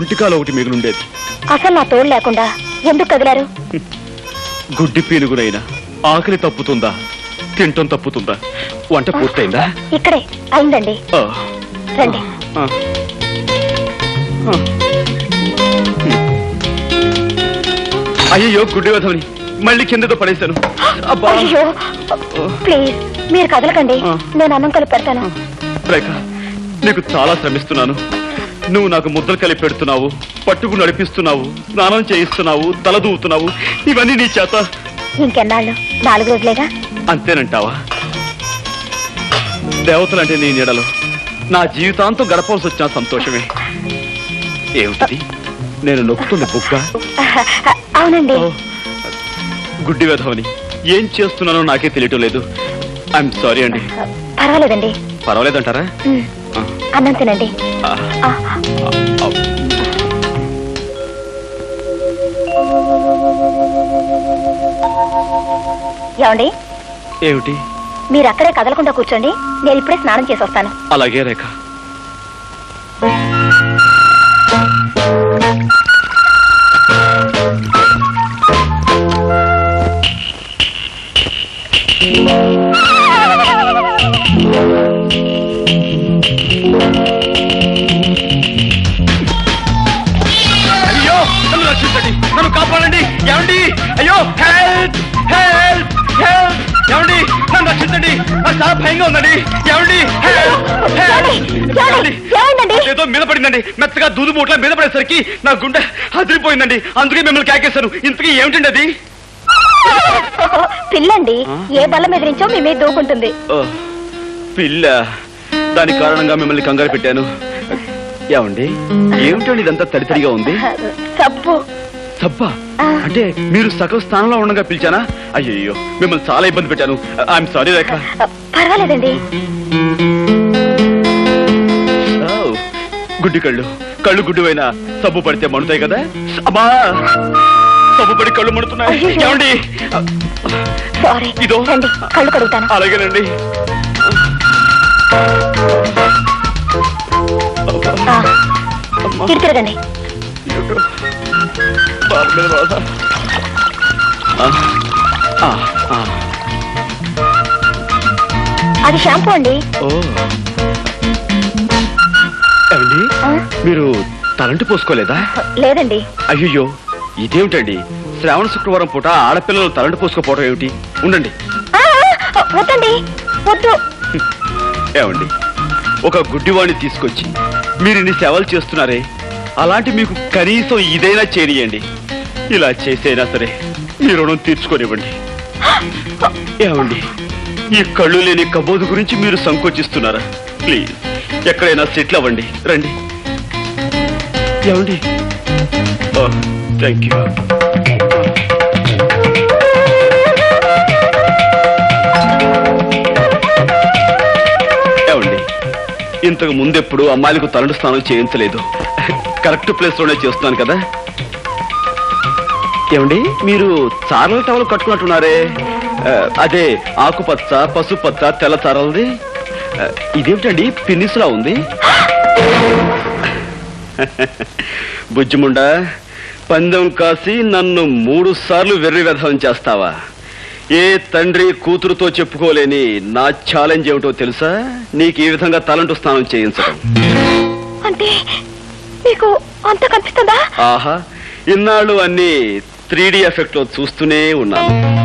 గుంటికాలు ఒకటి మిగిలిండేది. అసలు నా తోడు లేకుండా ఎందుకు కదిలారు? గుడ్డి పీనుగునైనా ఆకలి తప్పుతుందా? తింటం తప్పుతుందా? వంట పూర్తయిందా? ఇక్కడే అయిందండి. ఆ, రండి. ఆ. ఆ. అయ్యయ్యో గుడ్డి వధవని మళ్ళీ కిందతో పడేశాను. అబ్బా. అయ్యో ప్లీజ్ మీరు కదలకండి. ఆ. నేను అన్నం కలిపి పెడతాను. రేఖ నీకు చాలా శ్రమిస్తున్నాను. నువ్వు నాకు ముద్దలు కలిపి పెడుతున్నావు పట్టుకు నడిపిస్తున్నావు స్నానం చేయిస్తున్నావు తల దూవుతున్నావు ఇవన్నీ నీ చేత. ఇంకెన్నాళ్ళు? నాలుగు రోజులేగా? అంతేనంటావా? దేవతలంటే నీ నీడలో. నా జీవితాంతం గడపవలసి వచ్చిన సంతోషమే. ఏమిటది? నేను నొక్కుతుంది బుక్క అవునండి. గుడ్డి వేధవని. ఏం చేస్తున్నానో నాకే తెలియటం లేదు. ఐఎమ్ సారీ అండి. పర్వాలేదండి. పర్వాలేదంటారా? అన్నం తినండి. ఏమండి? ఏమిటి? మీరు అక్కడే కదలకుండా కూర్చోండి. నేను ఇప్పుడే స్నానం చేసి వస్తాను అలాగే రేఖ. అయ్యో నన్ను రక్షించండి నన్ను కాపాడండి. ఏమండి? అయ్యో హెల్ప్ హెల్ప్ హెల్ప్ ఏమండి? నన్ను రక్షించండి. నాకు చాలా భయంగా ఉందండి. ఏమండి? ఏదో మీద పడిందండి. మెత్తగా దూదు మూట్ల మీద పడేసరికి నా గుండె అదిరిపోయిందండి. అందుకే మిమ్మల్ని కేకేశాను. ఇంతకీ ఏమిటండి అది? పిల్లండి? ఏ బల్ల మీద నుంచో మీ మీద దూకుంటుంది. పిల్ల. దాని కారణంగా మిమ్మల్ని కంగారు పెట్టాను. ఏమండి? ఏమిటండి ఇదంతా తడితడిగా ఉంది? సబ్బు సబ్బా ఆ. అంటే మీరు సగం స్థానంలో ఉండగా పిలిచానా? అయ్యయ్యో మిమ్మల్ని చాలా ఇబ్బంది పెట్టాను. I'm sorry Rekha. పర్వాలేదండి. గుడ్డి కళ్ళు. కళ్ళు గుడ్డువైనా సబ్బు పడితే మండుతాయి కదా? అమ్మా సబ్బు పడి కళ్ళు మండుతున్నాయి. ఏమండి? సారీ ఇదో. కళ్ళు కడుగుతాను. అలాగేనండి. ఇటు తిరగండి. అది షాంపూ అండి. ఏమండి? మీరు తలంటి పోసుకోలేదా? లేదండి. అయ్యయ్యో ఇదేమిటండి? శ్రావణ శుక్రవారం పూట ఆడపిల్లలు తలంటి పోసుకోపోవడం ఏమిటి? ఉండండి. వద్దండి. వద్దు. ఏమండి? ఒక గుడ్డివాణ్ణి తీసుకొచ్చి మీరు ఇన్ని సేవలు చేస్తున్నారే అలాంటి మీకు కనీసం ఇదైనా చేయండి ఇలా చేసైనా సరే మీ రుణం తీర్చుకోనివ్వండి. ఏమండి? ఈ కళ్ళు లేని కబోదు గురించి మీరు సంకోచిస్తున్నారా? ప్లీజ్ ఎక్కడైనా సెటిల్ అవ్వండి. రండి. ఏమండి? Thank you. ఇంతకు ముందెప్పుడు అమ్మాయిలకు తలంటు స్నానం చేయించలేదు. కరెక్ట్ ప్లేస్లోనే చేస్తున్నాను కదా. ఏమండి? మీరు చారల టవల్ కట్టుకున్నట్టున్నారే. అదే ఆకుపచ్చ పసుపచ్చ తెల్ల చారలది ఇదేమిటండి? పిన్నిస్లా ఉంది. బుజ్జిముండ పందెం కాసి నన్ను మూడు సార్లు వెర్రి వ్యధం చేస్తావా? ఏ తండ్రి కూతురుతో చెప్పుకోలేని నా ఛాలెంజ్ ఏమిటో తెలుసా? నీకు ఈ విధంగా తలంటు స్నానం చేయించడం. అంటే మీకు అంత కనిపిస్తుందా? ఆహా ఇన్నాళ్ళు అన్ని త్రీ ఎఫెక్ట్లో చూస్తూనే ఉన్నాను.